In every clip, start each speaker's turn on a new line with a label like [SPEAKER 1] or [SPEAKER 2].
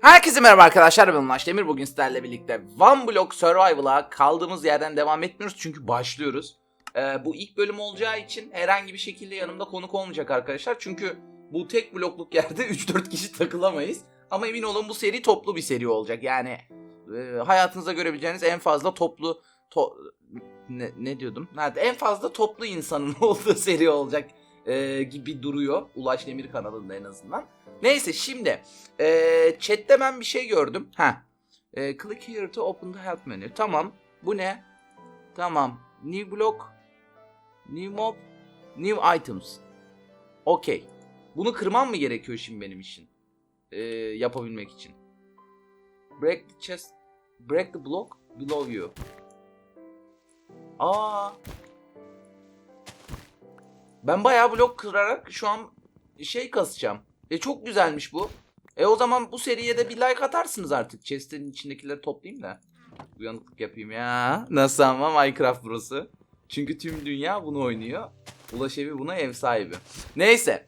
[SPEAKER 1] Herkese merhaba arkadaşlar ben Ulaş Demir. Bugün sizlerle birlikte One Block Survival'a kaldığımız yerden devam etmiyoruz çünkü başlıyoruz. Ee, bu ilk bölüm olacağı için herhangi bir şekilde yanımda konuk olmayacak arkadaşlar. Çünkü bu tek blokluk yerde 3-4 kişi takılamayız. Ama emin olun bu seri toplu bir seri olacak. Yani e, hayatınızda görebileceğiniz en fazla toplu... To ne, ne diyordum? Nerede? En fazla toplu insanın olduğu seri olacak e, gibi duruyor. Ulaş Demir kanalında en azından. Neyse şimdi ee, chatte ben bir şey gördüm. Ha. Ee, click here to open the help menu. Tamam. Bu ne? Tamam. New block. New mob. New items. Okey. Bunu kırmam mı gerekiyor şimdi benim için? Ee, yapabilmek için. Break the chest. Break the block below you. Aa. Ben bayağı blok kırarak şu an şey kasacağım. E çok güzelmiş bu. E o zaman bu seriye de bir like atarsınız artık. Chest'in içindekileri toplayayım da. Uyanıklık yapayım ya. Nasıl ama Minecraft burası. Çünkü tüm dünya bunu oynuyor. Ulaş evi buna ev sahibi. Neyse.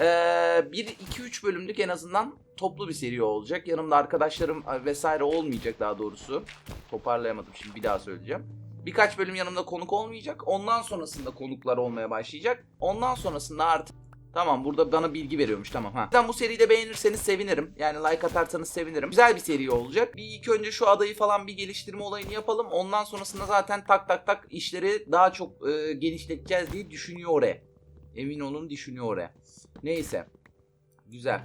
[SPEAKER 1] Ee, bir, iki, üç bölümlük en azından toplu bir seri olacak. Yanımda arkadaşlarım e, vesaire olmayacak daha doğrusu. Toparlayamadım şimdi bir daha söyleyeceğim. Birkaç bölüm yanımda konuk olmayacak. Ondan sonrasında konuklar olmaya başlayacak. Ondan sonrasında artık Tamam burada bana bilgi veriyormuş tamam ha. Zaten bu seriyi de beğenirseniz sevinirim. Yani like atarsanız sevinirim. Güzel bir seri olacak. Bir ilk önce şu adayı falan bir geliştirme olayını yapalım. Ondan sonrasında zaten tak tak tak işleri daha çok e, genişleteceğiz diye düşünüyor oraya. Emin olun düşünüyor oraya. Neyse. Güzel.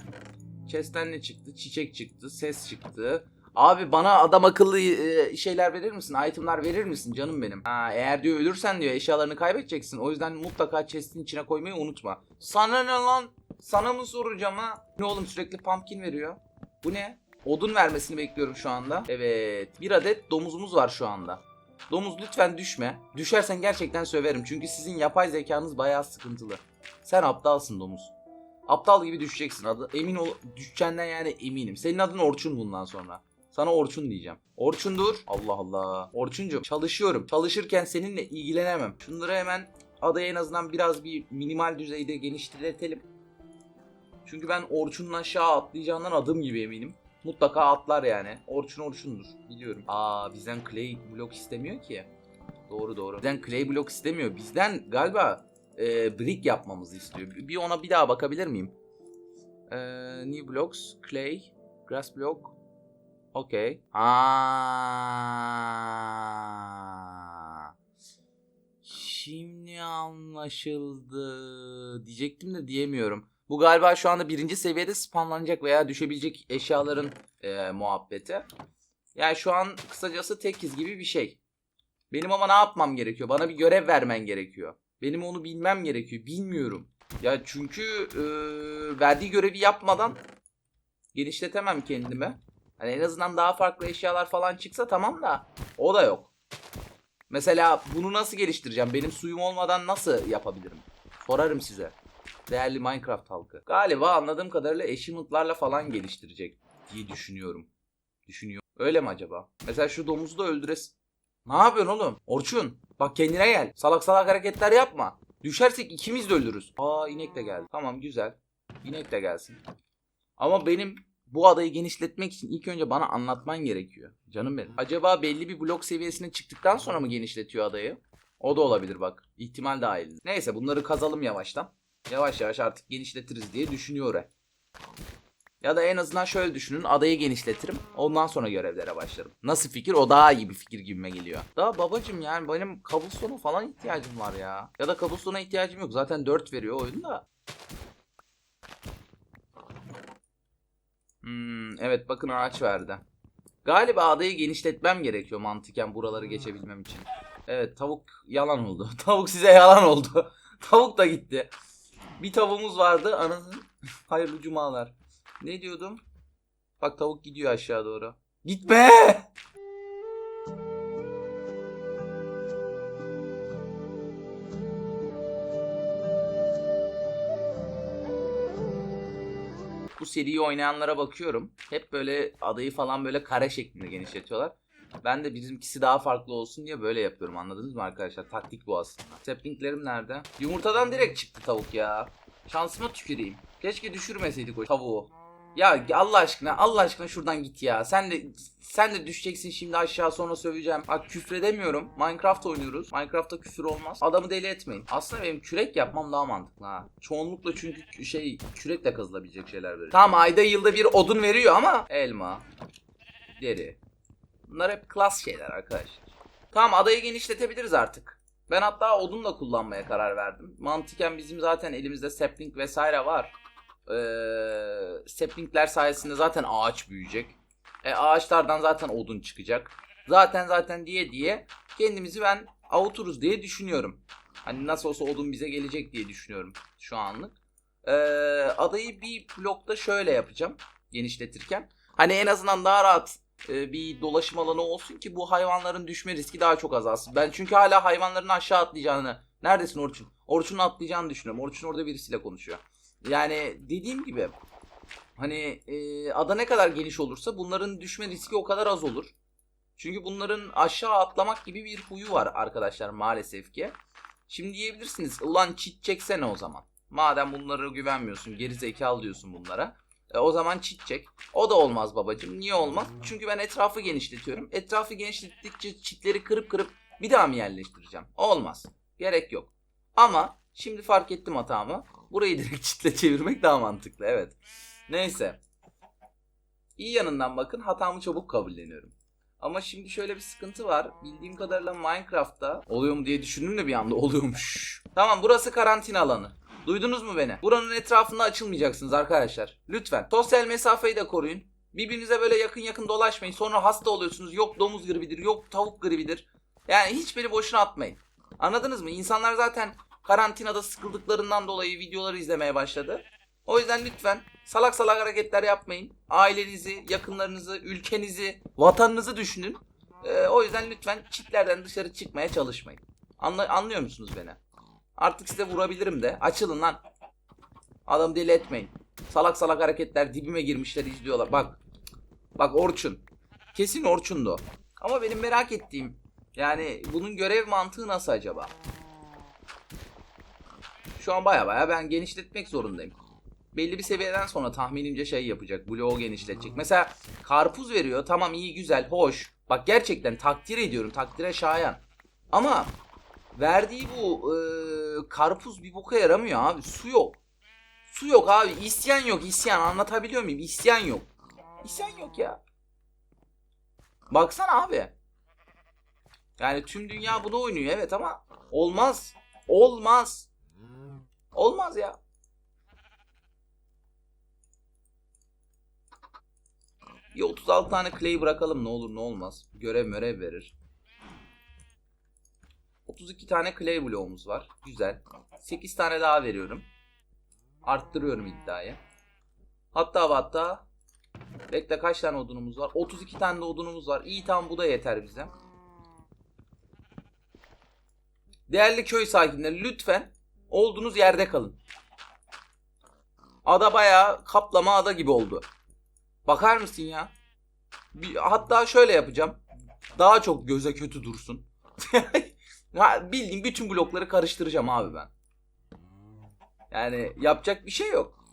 [SPEAKER 1] Chest'ten ne çıktı? Çiçek çıktı. Ses çıktı. Abi bana adam akıllı e, şeyler verir misin? Itemlar verir misin canım benim? Ha, eğer diyor ölürsen diyor eşyalarını kaybedeceksin. O yüzden mutlaka chest'in içine koymayı unutma. Sana ne lan? Sana mı soracağım ha? Ne oğlum sürekli pumpkin veriyor. Bu ne? Odun vermesini bekliyorum şu anda. Evet. Bir adet domuzumuz var şu anda. Domuz lütfen düşme. Düşersen gerçekten söverim. Çünkü sizin yapay zekanız bayağı sıkıntılı. Sen aptalsın domuz. Aptal gibi düşeceksin. Adı, emin ol düşeceğinden yani eminim. Senin adın Orçun bundan sonra. Sana Orçun diyeceğim. Orçun dur. Allah Allah. Orçuncu çalışıyorum. Çalışırken seninle ilgilenemem. Şunları hemen adayı en azından biraz bir minimal düzeyde genişletelim. Çünkü ben Orçun'un aşağı atlayacağından adım gibi eminim. Mutlaka atlar yani. Orçun Orçun'dur. Biliyorum. Aa bizden clay blok istemiyor ki. Doğru doğru. Bizden clay blok istemiyor. Bizden galiba e, brick yapmamızı istiyor. Bir ona bir daha bakabilir miyim? E, new blocks, clay, grass block, Okey. Aa. Şimdi anlaşıldı. Diyecektim de diyemiyorum. Bu galiba şu anda birinci seviyede spamlanacak veya düşebilecek eşyaların e, muhabbeti. Yani şu an kısacası tekiz gibi bir şey. Benim ama ne yapmam gerekiyor? Bana bir görev vermen gerekiyor. Benim onu bilmem gerekiyor. Bilmiyorum. Ya çünkü e, verdiği görevi yapmadan genişletemem kendimi. Hani en azından daha farklı eşyalar falan çıksa tamam da o da yok. Mesela bunu nasıl geliştireceğim? Benim suyum olmadan nasıl yapabilirim? Sorarım size. Değerli Minecraft halkı. Galiba anladığım kadarıyla achievement'larla falan geliştirecek diye düşünüyorum. Düşünüyor. Öyle mi acaba? Mesela şu domuzu da öldüres... Ne yapıyorsun oğlum? Orçun bak kendine gel. Salak salak hareketler yapma. Düşersek ikimiz de ölürüz. Aa inek de geldi. Tamam güzel. İnek de gelsin. Ama benim bu adayı genişletmek için ilk önce bana anlatman gerekiyor. Canım benim. Acaba belli bir blok seviyesine çıktıktan sonra mı genişletiyor adayı? O da olabilir bak. İhtimal dahil. Neyse bunları kazalım yavaştan. Yavaş yavaş artık genişletiriz diye düşünüyor. Ya da en azından şöyle düşünün. Adayı genişletirim. Ondan sonra görevlere başlarım. Nasıl fikir? O daha iyi bir fikir gibime geliyor. Daha babacım yani benim kablostone'a falan ihtiyacım var ya. Ya da kablostone'a ihtiyacım yok. Zaten 4 veriyor oyun da. Hmm, evet bakın ağaç verdi. Galiba adayı genişletmem gerekiyor mantıken buraları geçebilmem için. Evet tavuk yalan oldu. tavuk size yalan oldu. tavuk da gitti. Bir tavuğumuz vardı. Anasının hayırlı cumalar. Ne diyordum? Bak tavuk gidiyor aşağı doğru. Gitme! Seriyi oynayanlara bakıyorum. Hep böyle adayı falan böyle kare şeklinde genişletiyorlar. Ben de bizimkisi daha farklı olsun diye böyle yapıyorum anladınız mı arkadaşlar? Taktik bu aslında. Saplinglerim nerede? Yumurtadan direkt çıktı tavuk ya. Şansıma tüküreyim. Keşke düşürmeseydik o tavuğu. Ya Allah aşkına Allah aşkına şuradan git ya. Sen de sen de düşeceksin şimdi aşağı sonra söveceğim. Bak küfredemiyorum. Minecraft oynuyoruz. Minecraft'ta küfür olmaz. Adamı deli etmeyin. Aslında benim kürek yapmam daha mantıklı ha. Çoğunlukla çünkü şey kürekle kazılabilecek şeyler veriyor. Tamam ayda yılda bir odun veriyor ama elma, deri. Bunlar hep klas şeyler arkadaşlar. Tamam adayı genişletebiliriz artık. Ben hatta odun da kullanmaya karar verdim. Mantıken bizim zaten elimizde sapling vesaire var. Ee, saplingler sayesinde zaten ağaç büyüyecek. E, ağaçlardan zaten odun çıkacak. Zaten zaten diye diye kendimizi ben avuturuz diye düşünüyorum. Hani nasıl olsa odun bize gelecek diye düşünüyorum şu anlık. Ee, adayı bir blokta şöyle yapacağım genişletirken. Hani en azından daha rahat e, bir dolaşım alanı olsun ki bu hayvanların düşme riski daha çok azalsın. Ben çünkü hala hayvanların aşağı atlayacağını, neredesin Orçun? Orçun'un atlayacağını düşünüyorum. Orçun orada birisiyle konuşuyor. Yani dediğim gibi hani e, ada ne kadar geniş olursa bunların düşme riski o kadar az olur. Çünkü bunların aşağı atlamak gibi bir huyu var arkadaşlar maalesef ki. Şimdi diyebilirsiniz ulan çit çeksene o zaman. Madem bunlara güvenmiyorsun geri zekalı diyorsun bunlara. E, o zaman çit çek. O da olmaz babacım. Niye olmaz? Çünkü ben etrafı genişletiyorum. Etrafı genişlettikçe çitleri kırıp kırıp bir daha mı yerleştireceğim? Olmaz. Gerek yok. Ama şimdi fark ettim hatamı. Burayı direkt çitle çevirmek daha mantıklı. Evet. Neyse. İyi yanından bakın hatamı çabuk kabulleniyorum. Ama şimdi şöyle bir sıkıntı var. Bildiğim kadarıyla Minecraft'ta oluyor mu diye düşündüm de bir anda oluyormuş. Tamam burası karantina alanı. Duydunuz mu beni? Buranın etrafında açılmayacaksınız arkadaşlar. Lütfen. Sosyal mesafeyi de koruyun. Birbirinize böyle yakın yakın dolaşmayın. Sonra hasta oluyorsunuz. Yok domuz gribidir, yok tavuk gribidir. Yani hiç beni boşuna atmayın. Anladınız mı? İnsanlar zaten karantinada sıkıldıklarından dolayı videoları izlemeye başladı. O yüzden lütfen salak salak hareketler yapmayın. Ailenizi, yakınlarınızı, ülkenizi, vatanınızı düşünün. Ee, o yüzden lütfen çitlerden dışarı çıkmaya çalışmayın. Anla- anlıyor musunuz beni? Artık size vurabilirim de. Açılın lan. Adam deli etmeyin. Salak salak hareketler dibime girmişler izliyorlar. Bak. Bak Orçun. Kesin Orçun'du. Ama benim merak ettiğim yani bunun görev mantığı nasıl acaba? Şu an baya baya ben genişletmek zorundayım. Belli bir seviyeden sonra tahminimce şey yapacak. Bloğu genişletecek. Mesela karpuz veriyor. Tamam iyi güzel hoş. Bak gerçekten takdir ediyorum. Takdire şayan. Ama verdiği bu e, karpuz bir boka yaramıyor abi. Su yok. Su yok abi. İsyan yok. isyan. Anlatabiliyor muyum? İsyan yok. İsyan yok ya. Baksana abi. Yani tüm dünya bunu oynuyor evet ama olmaz. Olmaz. Olmaz ya. Bir 36 tane clay bırakalım ne olur ne olmaz. Görev mörev verir. 32 tane clay bloğumuz var. Güzel. 8 tane daha veriyorum. Arttırıyorum iddiayı. Hatta hatta Bekle kaç tane odunumuz var? 32 tane de odunumuz var. İyi tamam bu da yeter bize. Değerli köy sakinleri lütfen olduğunuz yerde kalın. Ada bayağı kaplama ada gibi oldu. Bakar mısın ya? Bir, hatta şöyle yapacağım. Daha çok göze kötü dursun. ya bildiğin bütün blokları karıştıracağım abi ben. Yani yapacak bir şey yok.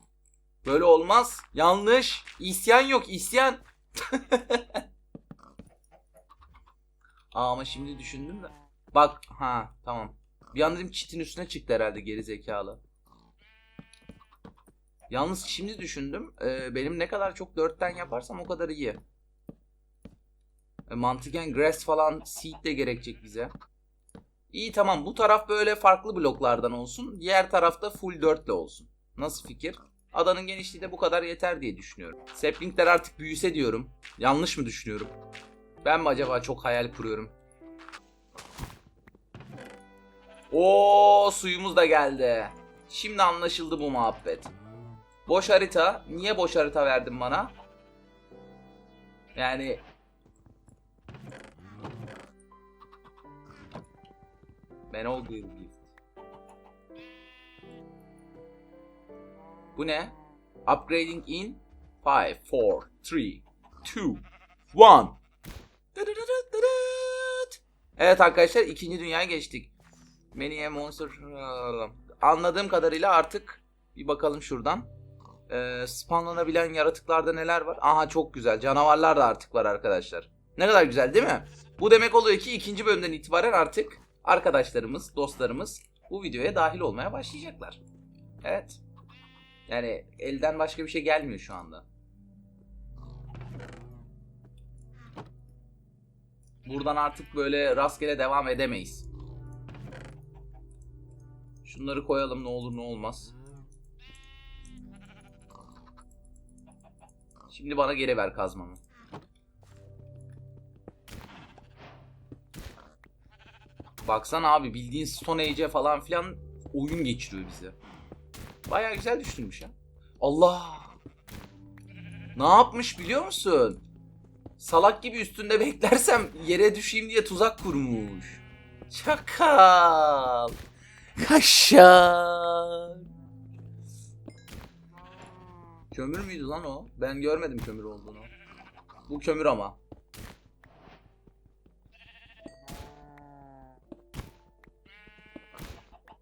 [SPEAKER 1] Böyle olmaz. Yanlış. İsyan yok. isyan. Aa, ama şimdi düşündüm de. Bak ha tamam. Bir anda dedim çitin üstüne çıktı herhalde geri zekalı. Yalnız şimdi düşündüm. e, benim ne kadar çok dörtten yaparsam o kadar iyi. E, mantıken grass falan seed de gerekecek bize. İyi tamam bu taraf böyle farklı bloklardan olsun. Diğer tarafta full dörtle olsun. Nasıl fikir? Adanın genişliği de bu kadar yeter diye düşünüyorum. Saplingler artık büyüse diyorum. Yanlış mı düşünüyorum? Ben mi acaba çok hayal kuruyorum? Oo suyumuz da geldi. Şimdi anlaşıldı bu muhabbet. Boş harita. Niye boş harita verdin bana? Yani Ben ol bir gift. Bu ne? Upgrading in 5, 4, 3, 2, 1. Evet arkadaşlar ikinci dünyaya geçtik. Many a monster... Anladığım kadarıyla artık bir bakalım şuradan. Ee, spawnlanabilen yaratıklarda neler var? Aha çok güzel. Canavarlar da artık var arkadaşlar. Ne kadar güzel değil mi? Bu demek oluyor ki ikinci bölümden itibaren artık arkadaşlarımız, dostlarımız bu videoya dahil olmaya başlayacaklar. Evet. Yani elden başka bir şey gelmiyor şu anda. Buradan artık böyle rastgele devam edemeyiz. Şunları koyalım ne olur ne olmaz. Şimdi bana geri ver kazmamı. Baksana abi bildiğin Stone Age'e falan filan oyun geçiriyor bize. Baya güzel düşünmüş ya. Allah! Ne yapmış biliyor musun? Salak gibi üstünde beklersem yere düşeyim diye tuzak kurmuş. Çakal. Kaşar. Kömür müydü lan o? Ben görmedim kömür olduğunu. Bu kömür ama.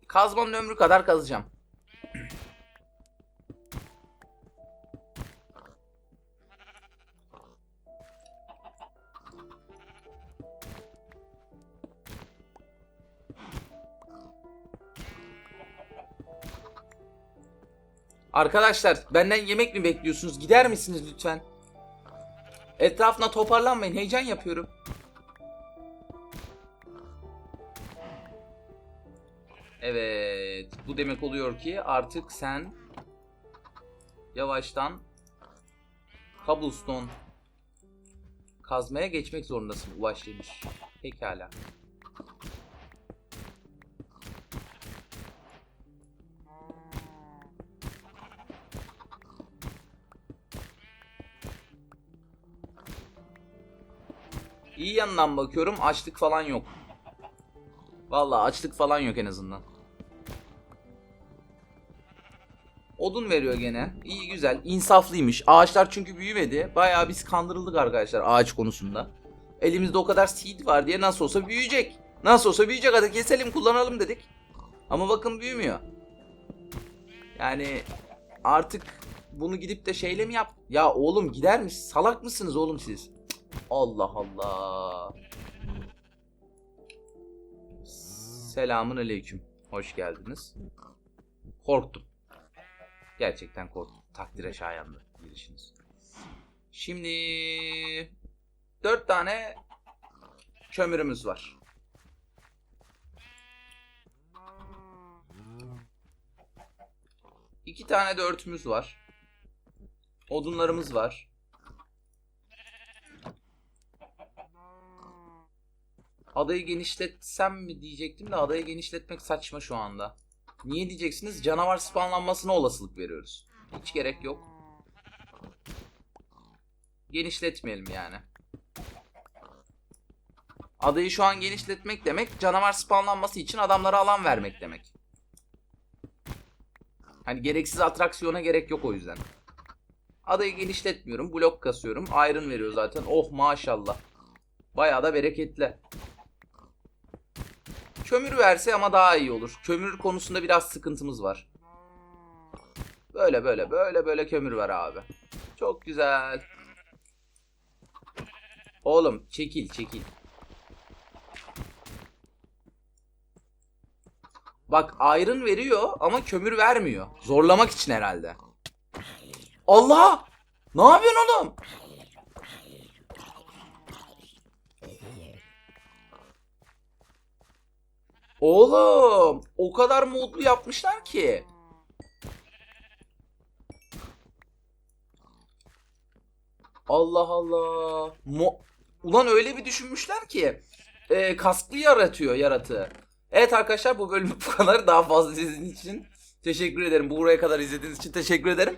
[SPEAKER 1] Kazmanın ömrü kadar kazacağım. Arkadaşlar benden yemek mi bekliyorsunuz? Gider misiniz lütfen? Etrafına toparlanmayın. Heyecan yapıyorum. Evet. Bu demek oluyor ki artık sen yavaştan cobblestone kazmaya geçmek zorundasın Ulaş demiş. Pekala. İyi yanından bakıyorum açlık falan yok. Vallahi açlık falan yok en azından. Odun veriyor gene. İyi güzel. İnsaflıymış. Ağaçlar çünkü büyümedi. Bayağı biz kandırıldık arkadaşlar ağaç konusunda. Elimizde o kadar seed var diye nasıl olsa büyüyecek. Nasıl olsa büyüyecek hadi keselim kullanalım dedik. Ama bakın büyümüyor. Yani artık bunu gidip de şeyle mi yap? Ya oğlum gider mi? Salak mısınız oğlum siz? Allah Allah. Selamun aleyküm. Hoş geldiniz. Korktum. Gerçekten korktum. Takdire şayandı girişiniz. Şimdi dört tane kömürümüz var. İki tane de örtümüz var. Odunlarımız var. Adayı genişletsem mi diyecektim de adayı genişletmek saçma şu anda. Niye diyeceksiniz? Canavar spawnlanmasına olasılık veriyoruz. Hiç gerek yok. Genişletmeyelim yani. Adayı şu an genişletmek demek canavar spawnlanması için adamlara alan vermek demek. Hani gereksiz atraksiyona gerek yok o yüzden. Adayı genişletmiyorum. Blok kasıyorum. Iron veriyor zaten. Oh maşallah. Bayağı da bereketli. Kömür verse ama daha iyi olur. Kömür konusunda biraz sıkıntımız var. Böyle böyle böyle böyle kömür var abi. Çok güzel. Oğlum çekil çekil. Bak iron veriyor ama kömür vermiyor. Zorlamak için herhalde. Allah! Ne yapıyorsun oğlum? Oğlum o kadar modlu yapmışlar ki. Allah Allah. Mo Ulan öyle bir düşünmüşler ki. E, kasklı yaratıyor yaratığı. Evet arkadaşlar bu bölüm bu kadar. Daha fazla izlediğiniz için teşekkür ederim. Buraya kadar izlediğiniz için teşekkür ederim.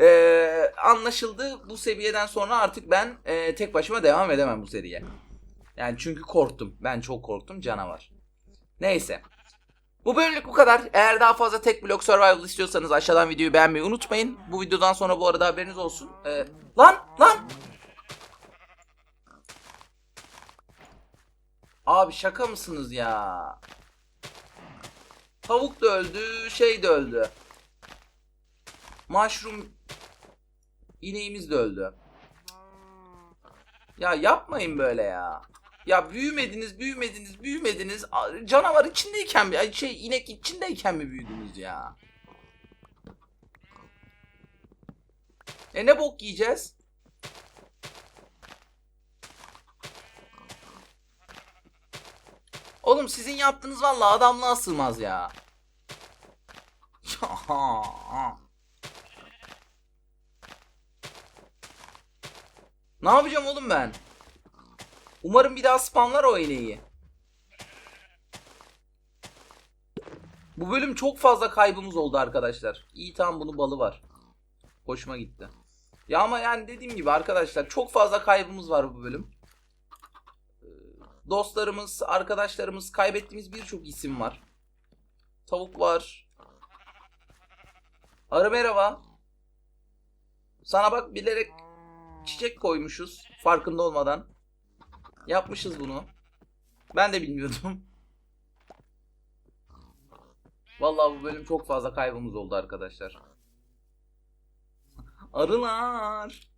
[SPEAKER 1] E, anlaşıldı. Bu seviyeden sonra artık ben e, tek başıma devam edemem bu seriye. Yani çünkü korktum. Ben çok korktum canavar. Neyse. Bu bölümlük bu kadar. Eğer daha fazla tek blok survival istiyorsanız aşağıdan videoyu beğenmeyi unutmayın. Bu videodan sonra bu arada haberiniz olsun. Ee, lan lan. Abi şaka mısınız ya? Tavuk da öldü, şey de öldü. Mushroom İneğimiz de öldü. Ya yapmayın böyle ya. Ya büyümediniz, büyümediniz, büyümediniz. Canavar içindeyken mi? ay Şey inek içindeyken mi büyüdünüz ya? E ne bok yiyeceğiz? Oğlum sizin yaptığınız vallahi adamlığa sığmaz ya. ne yapacağım oğlum ben? Umarım bir daha spamlar o ineği. Bu bölüm çok fazla kaybımız oldu arkadaşlar. İyi tamam bunun balı var. Hoşuma gitti. Ya ama yani dediğim gibi arkadaşlar çok fazla kaybımız var bu bölüm. Ee, Dostlarımız, arkadaşlarımız, kaybettiğimiz birçok isim var. Tavuk var. Arı merhaba. Sana bak bilerek çiçek koymuşuz farkında olmadan. Yapmışız bunu. Ben de bilmiyordum. Vallahi bu bölüm çok fazla kaybımız oldu arkadaşlar. Arılar.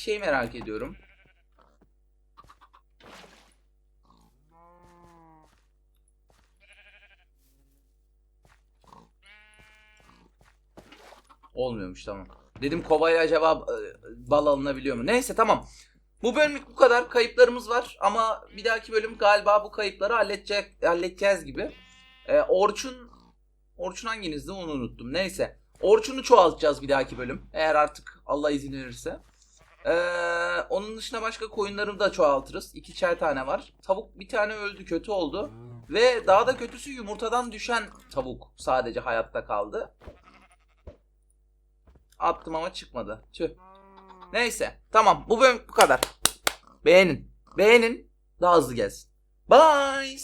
[SPEAKER 1] Şey merak ediyorum. Olmuyormuş tamam. Dedim kovayla acaba e, bal alınabiliyor mu? Neyse tamam. Bu bölümlük bu kadar. Kayıplarımız var ama bir dahaki bölüm galiba bu kayıpları halledecek, halledeceğiz gibi. E, Orçun Orçun hanginizdi onu unuttum. Neyse. Orçun'u çoğaltacağız bir dahaki bölüm. Eğer artık Allah izin verirse. Ee, onun dışında başka koyunlarımı da çoğaltırız. İkişer tane var. Tavuk bir tane öldü kötü oldu. Ve daha da kötüsü yumurtadan düşen tavuk sadece hayatta kaldı. Attım ama çıkmadı. Tüh. Neyse. Tamam. Bu bölüm bu kadar. Beğenin. Beğenin. Daha hızlı gelsin. Bye.